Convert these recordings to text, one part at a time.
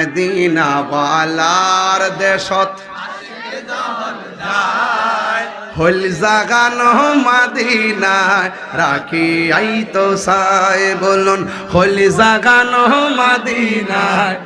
Medina বালার দেশত। হল জাগানো মাদিনায় রাখি আই তো সাই বলুন হল জাগানো মাদিনায়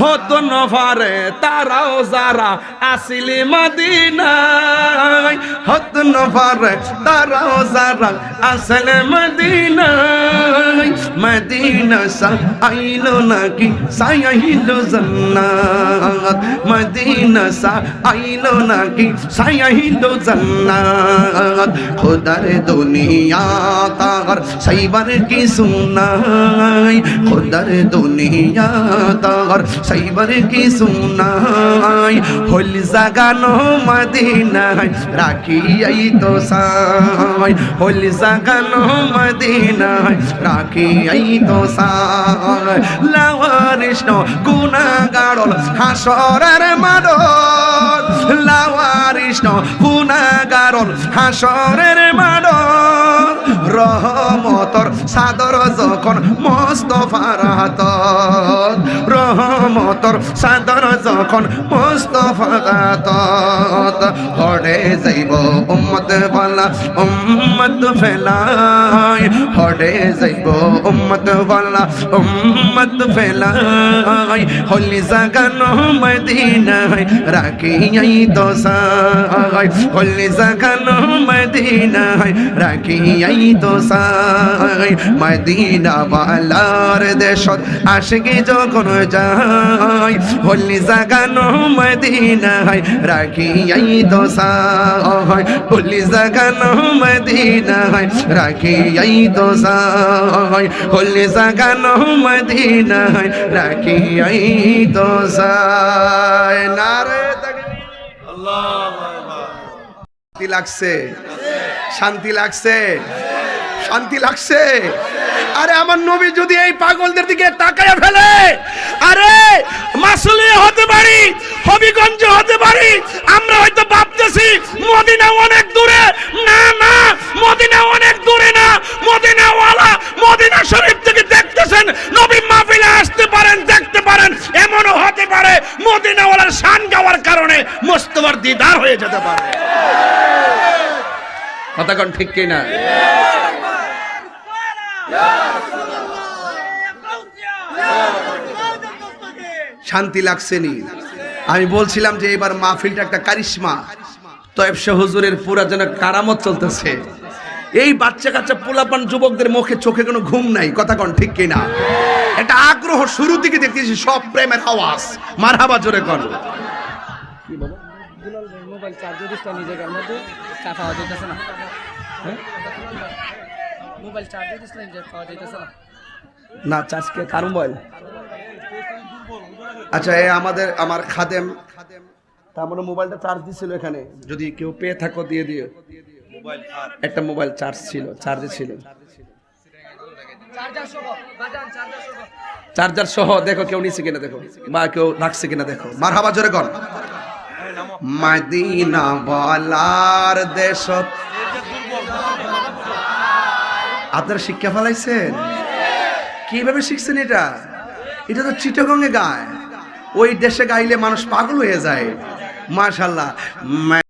হতো নভারে তারাও যারা আসিলি মদিনায়। হতো নভারে তারাও যারা আসলে মদিনায়। মদিনা সা আইলো নাকি? সাইলো জান্নাত। মদিনা সা আইলো নাকি? সাইলো জান্নাত। খোদার দুনিয়া তার সাইবার কি সুনাই খোদার দুনিয়া তার সাইবার হল জাগানো মদিনায় রাখি আই তো সাই। হল জাগানো মদিনায় রাখি আই তো সাই। লাওয়ারিষ্ণ গুনাগাড়ল হাসরের মাডল লাওয়ারিষ্ণ গুনাগাড়ল হাসরের মাডল রহমতর সাদর যখন মোস্তফার হাত রহমতর সাদর যখন মোস্তফার হাত যাইব উম্মত বালা, উম্মত ফেলাই হরে যাইব উম্মত বালা, উম্মত ফেলাই হলি জাগানো মদিনায় রাখি আই দোসাই হলি জাগানো মদিনায় রাখি আই দোসাই মদিনা বালার দেশত আশিকি যখন যাই হলি জাগানো মদিনায় রাখি আই দোসাই হলি জাগানো মদিনায় রাখি আই দোসাই হলি জাগানো মদিনায় রাখি আই দোসাই নারে শান্তি লাগছে। শান্তি লাগছে। শান্তি লাগছে। আরে আমার নবী যদি এই পাগলদের দিকে তাকায় ফেলে, আরে মাসুলি হতে পারি হবিগঞ্জ হতে পারি। আমরা হয়তো ভাবতেছি, মদিনা অনেক দূরে। না না, মদিনা অনেক দূরে না। মদিনাওয়ালা মদিনা শরীফ থেকে দেখতেছেন, নবী মাহফিলে আসতে পারেন, দেখতে পারেন। এমনও হতে পারে, মদিনাওয়ালার শান গাওয়ার কারণে মোস্তফার দিদার হয়ে যেতে পারে। কথা কোন ঠিক কিনা? শান্তি লাগছে নি। আমি বলছিলাম যে এবার মাহফিলটা একটা কারিশমা। তয়েব শাহ হুজুরের পুরা যেন কারামত চলতেছে। এই বাচ্চা কাচ্চা পোলাপান যুবকদের মুখে চোখে কোনো ঘুম নাই কথা কন ঠিক কিনা? একটা আগ্রহ শুরু থেকে দেখতেছি সব প্রেমের আওয়াজ। মারহাবা জোরে কর হ্যাঁ? না চার্জ কে? কার মোবাইল? আচ্ছা এ আমাদের, আমার খাদেম তার মানে মোবাইলটা চার্জ দিছিল এখানে। যদি কেউ পেয়ে থাকো, দিয়ে দিও। একটা মোবাইল চার্জ ছিল চার্জে ছিল। চার্জার সহ, দেখো কেউ নিচ্ছে কিনা, দেখো। বা কেউ রাখছে কিনা, দেখো। মার হাবা জোরে কর মদিনা বলার দেশ। আপনারা শিক্ষা ফেলাইছেন? কীভাবে শিখছেন এটা? এটা তো চিটগঙ্গে গায়। ওই দেশে গাইলে মানুষ পাগল হয়ে যায়। মাশাল্লাহ